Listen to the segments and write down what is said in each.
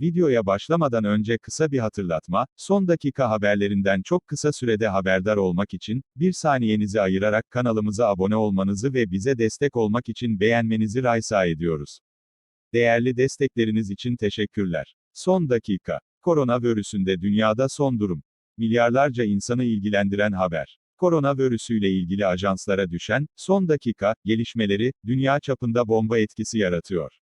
Videoya başlamadan önce kısa bir hatırlatma, son dakika haberlerinden çok kısa sürede haberdar olmak için, bir saniyenizi ayırarak kanalımıza abone olmanızı ve bize destek olmak için beğenmenizi raysa ediyoruz. Değerli destekleriniz için teşekkürler. Son dakika. Koronavirüsünde dünyada son durum. Milyarlarca insanı ilgilendiren haber. Koronavirüsüyle ilgili ajanslara düşen, son dakika, gelişmeleri, dünya çapında bomba etkisi yaratıyor.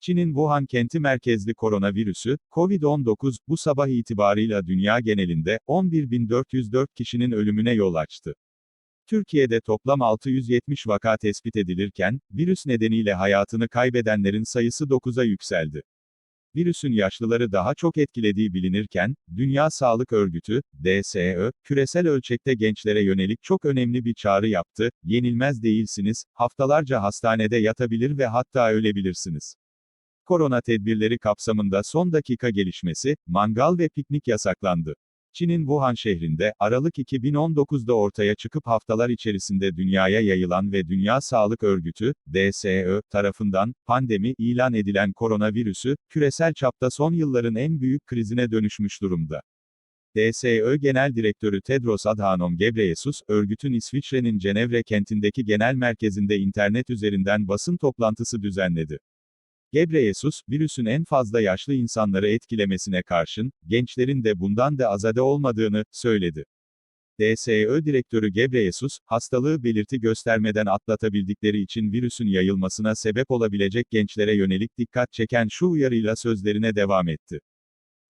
Çin'in Wuhan kenti merkezli koronavirüsü, COVID-19, bu sabah itibarıyla dünya genelinde, 11.404 kişinin ölümüne yol açtı. Türkiye'de toplam 670 vaka tespit edilirken, virüs nedeniyle hayatını kaybedenlerin sayısı 9'a yükseldi. Virüsün yaşlıları daha çok etkilediği bilinirken, Dünya Sağlık Örgütü, DSÖ, küresel ölçekte gençlere yönelik çok önemli bir çağrı yaptı, yenilmez değilsiniz, haftalarca hastanede yatabilir ve hatta ölebilirsiniz. Korona tedbirleri kapsamında son dakika gelişmesi, mangal ve piknik yasaklandı. Çin'in Wuhan şehrinde, Aralık 2019'da ortaya çıkıp haftalar içerisinde dünyaya yayılan ve Dünya Sağlık Örgütü, DSÖ, tarafından, pandemi ilan edilen koronavirüsü, küresel çapta son yılların en büyük krizine dönüşmüş durumda. DSÖ Genel Direktörü Tedros Adhanom Ghebreyesus, örgütün İsviçre'nin Cenevre kentindeki genel merkezinde internet üzerinden basın toplantısı düzenledi. Gebreyesus, virüsün en fazla yaşlı insanları etkilemesine karşın, gençlerin de bundan da azade olmadığını, söyledi. DSÖ Direktörü Gebreyesus, hastalığı belirti göstermeden atlatabildikleri için virüsün yayılmasına sebep olabilecek gençlere yönelik dikkat çeken şu uyarıyla sözlerine devam etti.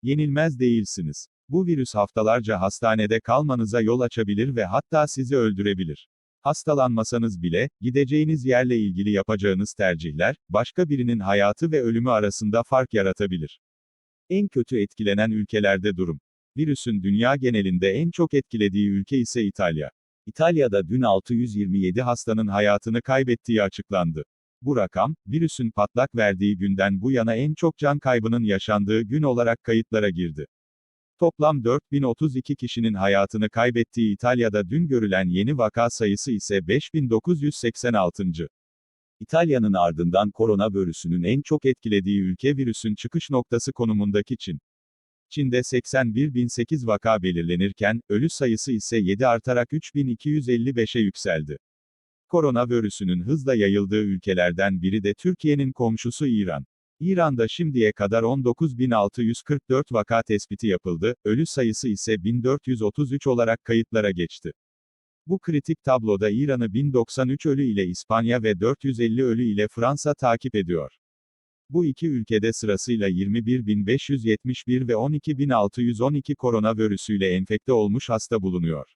Yenilmez değilsiniz. Bu virüs haftalarca hastanede kalmanıza yol açabilir ve hatta sizi öldürebilir. Hastalanmasanız bile, gideceğiniz yerle ilgili yapacağınız tercihler, başka birinin hayatı ve ölümü arasında fark yaratabilir. En kötü etkilenen ülkelerde durum. Virüsün dünya genelinde en çok etkilediği ülke ise İtalya. İtalya'da dün 627 hastanın hayatını kaybettiği açıklandı. Bu rakam, virüsün patlak verdiği günden bu yana en çok can kaybının yaşandığı gün olarak kayıtlara girdi. Toplam 4032 kişinin hayatını kaybettiği İtalya'da dün görülen yeni vaka sayısı ise 5986. İtalya'nın ardından koronavirüsünün en çok etkilediği ülke virüsün çıkış noktası konumundaki Çin. Çin'de 81.008 vaka belirlenirken, ölü sayısı ise 7 artarak 3255'e yükseldi. Koronavirüsünün hızla yayıldığı ülkelerden biri de Türkiye'nin komşusu İran. İran'da şimdiye kadar 19.644 vaka tespiti yapıldı, ölü sayısı ise 1433 olarak kayıtlara geçti. Bu kritik tabloda İran'ı 1093 ölü ile İspanya ve 450 ölü ile Fransa takip ediyor. Bu iki ülkede sırasıyla 21.571 ve 12.612 koronavirüsüyle enfekte olmuş hasta bulunuyor.